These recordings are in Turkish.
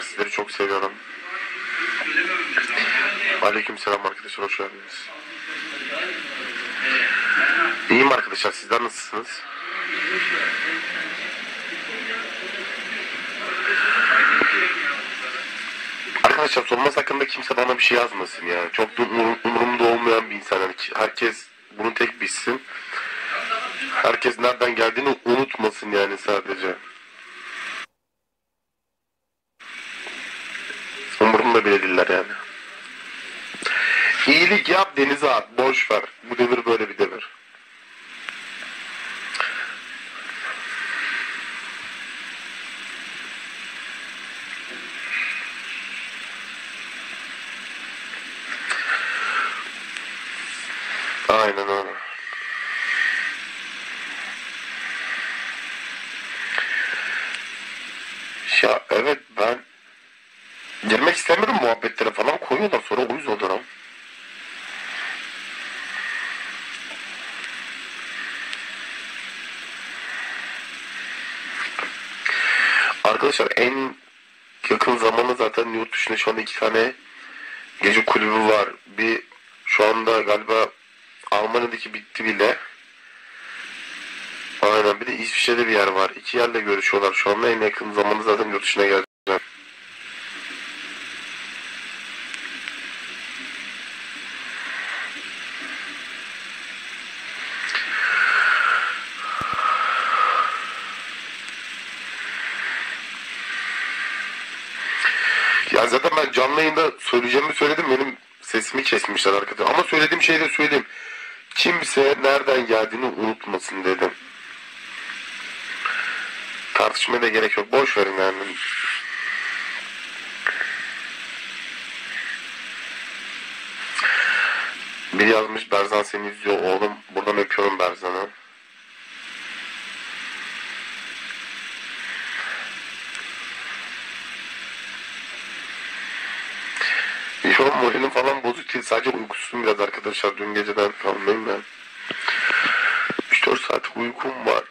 arkadaşlar. Sizleri çok seviyorum. Aleyküm selam arkadaşlar. Hoş geldiniz. İyiyim arkadaşlar. Sizler nasılsınız? Arkadaşlar Solmaz hakkında kimse bana bir şey yazmasın ya. Çok da umur- umurumda olmayan bir insan. Yani herkes bunu tek bilsin. Herkes nereden geldiğini unutmasın yani sadece. Umurumda bile değiller yani. İyilik yap denize at. Boş ver. Bu devir böyle bir devir. Aynen öyle. Ya evet ben girmek istemiyorum muhabbetlere falan koyuyorlar sonra uyuz oluyorum. Arkadaşlar en yakın zamanda zaten yurt dışında şu anda iki tane gece kulübü var. Bir şu anda galiba Almanya'daki bitti bile. Aynen bir de İsviçre'de bir yer var. İki yerle görüşüyorlar şu anda en yakın zamanda zaten yurt dışına geleceğim. Ya zaten ben canlı yayında söyleyeceğimi söyledim. Benim sesimi kesmişler arkadaşlar. Ama söylediğim şeyi de söyleyeyim. Kimse nereden geldiğini unutmasın dedim. Tartışmaya da gerek yok. Boş verin yani. Biri yazmış Berzan seni izliyor oğlum. Buradan öpüyorum Berzan'ı. Şu an moralim falan bozuk değil. Sadece uykusuzum biraz arkadaşlar. Dün geceden kalmayayım ben. 3-4 saat uykum var.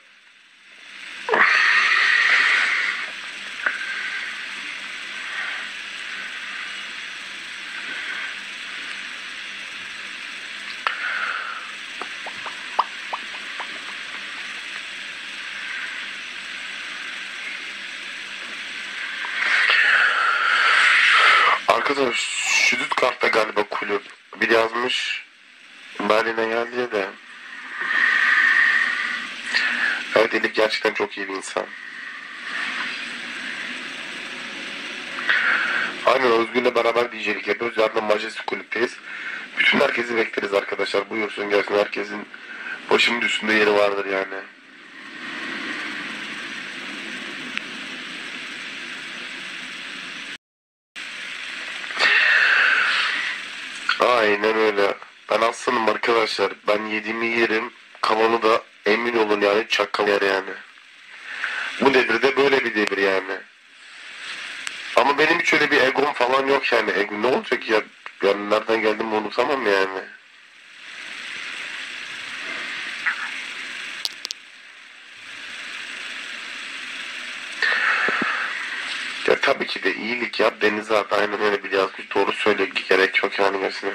Arkadaşlar Stuttgart'ta galiba kulüp. Bir yazmış Berlin'e geldi de. Evet Elif gerçekten çok iyi bir insan. Aynen Özgür'le beraber DJ'lik yapıyoruz. Yarın da Majestic kulüpteyiz. Bütün herkesi bekleriz arkadaşlar. Buyursun gelsin herkesin başımın üstünde yeri vardır yani. Aynen öyle. Ben aslanım arkadaşlar. Ben yediğimi yerim. Kalanı da emin olun yani çakal yer yani. Bu devirde böyle bir devir yani. Ama benim hiç öyle bir egom falan yok yani. Ego ne olacak ya? Yani nereden geldim unutamam yani. Ya tabii ki de iyilik yap denize at aynen öyle bir yazmış doğru söyle gerek yok yani pom.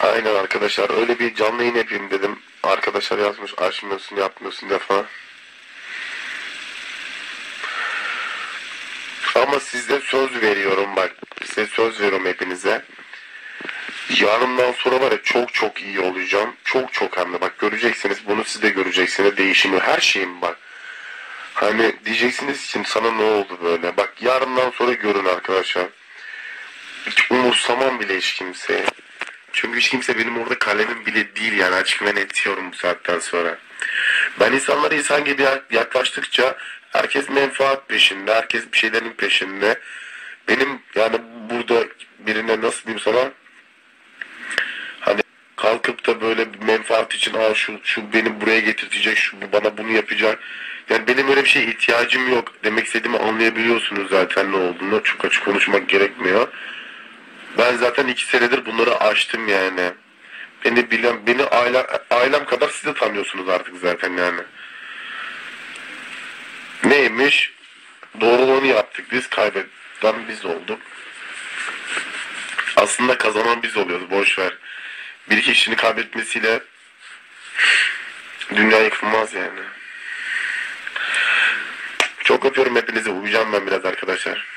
Aynen arkadaşlar. Öyle bir canlı yayın yapayım dedim. Arkadaşlar yazmış açmıyorsun yapmıyorsun diye falan. Ama size söz veriyorum bak. Size söz veriyorum hepinize. Yarından sonra var ya çok çok iyi olacağım. Çok çok hem de bak göreceksiniz bunu siz de göreceksiniz değişimi her şeyim bak. Hani diyeceksiniz ki sana ne oldu böyle. Bak yarından sonra görün arkadaşlar. Hiç umursamam bile hiç kimseye. Çünkü hiç kimse benim orada kalemim bile değil yani açık ve net bu saatten sonra. Ben insanlara insan gibi yaklaştıkça herkes menfaat peşinde, herkes bir şeylerin peşinde. Benim yani burada birine nasıl diyeyim sana hani kalkıp da böyle bir menfaat için Aa, şu, şu beni buraya getirtecek, şu bana bunu yapacak Yani benim öyle bir şeye ihtiyacım yok. Demek istediğimi anlayabiliyorsunuz zaten ne olduğunu. Çok açık konuşmak gerekmiyor. Ben zaten iki senedir bunları aştım yani. Beni bilen, beni aile, ailem kadar siz de tanıyorsunuz artık zaten yani. Neymiş? Doğruluğunu yaptık biz, kaybeden biz olduk. Aslında kazanan biz oluyoruz, boş ver. Bir iki kişinin kaybetmesiyle dünya yıkılmaz yani. Çok öpüyorum hepinizi. Uyuyacağım ben biraz arkadaşlar.